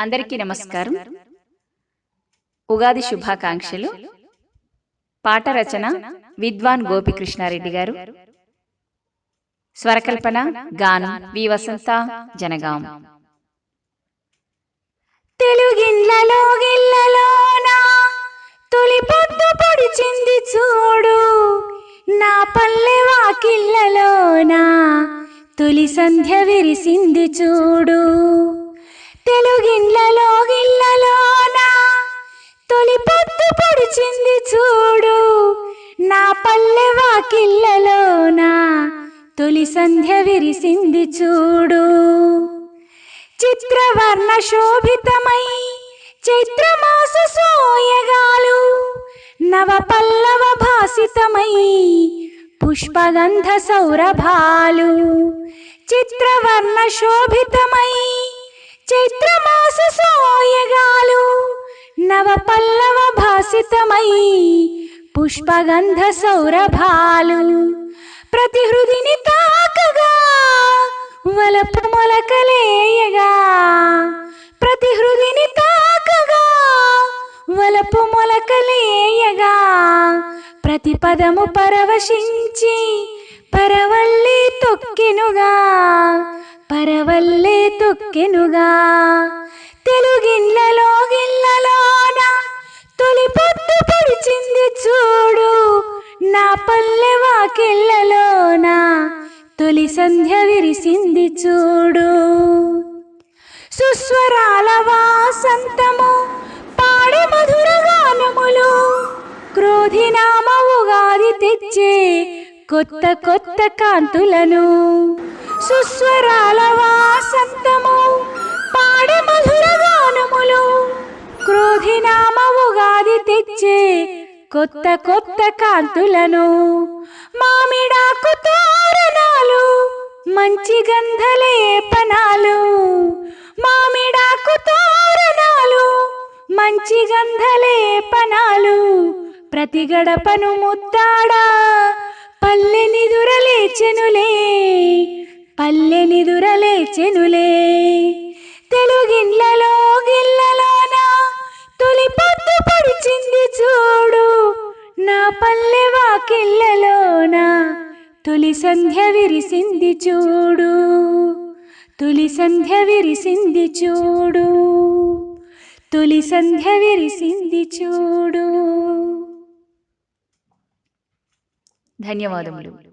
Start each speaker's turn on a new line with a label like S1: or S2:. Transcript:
S1: అందరికీ నమస్కారం. ఉగాది శుభాకాంక్షలు. పాట రచన విద్వాన్ గోపికృష్ణారెడ్డి గారు. స్వరకల్పన గానం వి వసంత జనగాం. తెలుగిళ్ళలో గిళ్ళలోన తొలి పొద్దు పొడిచింది చూడు. నా పల్లె వాకిళ్ళలోన తొలి సంధ్య విరిసింది చూడు. గుండెలు గిన్నెలో గిన్నెలోనా తొలి పొద్దు పొడిచింది చూడు నా పల్లె వాకిళ్ళలోనా తొలి సంధ్య విరిసింది చూడు. చిత్రవర్ణ శోభితమై చైత్రమాస సోయగాలు నవ పల్లవ భాసితమై పుష్పగంధ సౌరభాలు. చిత్రవర్ణ శోభితమై చైత్రమాస సోయగాలు నవ పల్లవ భాసితమై పుష్పగంధ సౌరభాలు ప్రతి హృదిని తాకగా వలపు మొలకలేయగా ప్రతి హృదిని తాకగా వలపు మొలకలేయగా ప్రతి పదము పరవశించి పరవళ్ళే తొక్కినుగా. పరవల్లే తొక్కెనుగా. తెలుగిళ్ళలో గిళ్ళలోన తొలి పొద్దు పొడిచింది చూడు. నా పల్లె వాకిళ్ళలోన? తొలి సంధ్య విరిసింది చూడు. సుస్వరాల వాసంతము పాడే మధుర గానములు. క్రోధినామ ఉగాది తెచ్చే కొత్త కొత్త కాంతులను. సుస్వరాల వాసంతము పాడే మధుర గానములు. క్రోధినామ ఉగాది తెచ్చే కొత్త కొత్త కాంతులను మామిడాకు తోరణాలు మంచి గంధలేపనాలు. మామిడాకు తోరణాలు మంచి గంధలేపనాలు. ప్రతి గడపను ముద్దాడా పల్లె నిదురలేచెనులే. నా పల్లె వాకిళ్ళలోన తొలి సంధ్య విరిసింది చూడు. తొలి సంధ్య విరిసింది చూడు. తొలి సంధ్య విరిసింది చూడు. ధన్యవాదములు.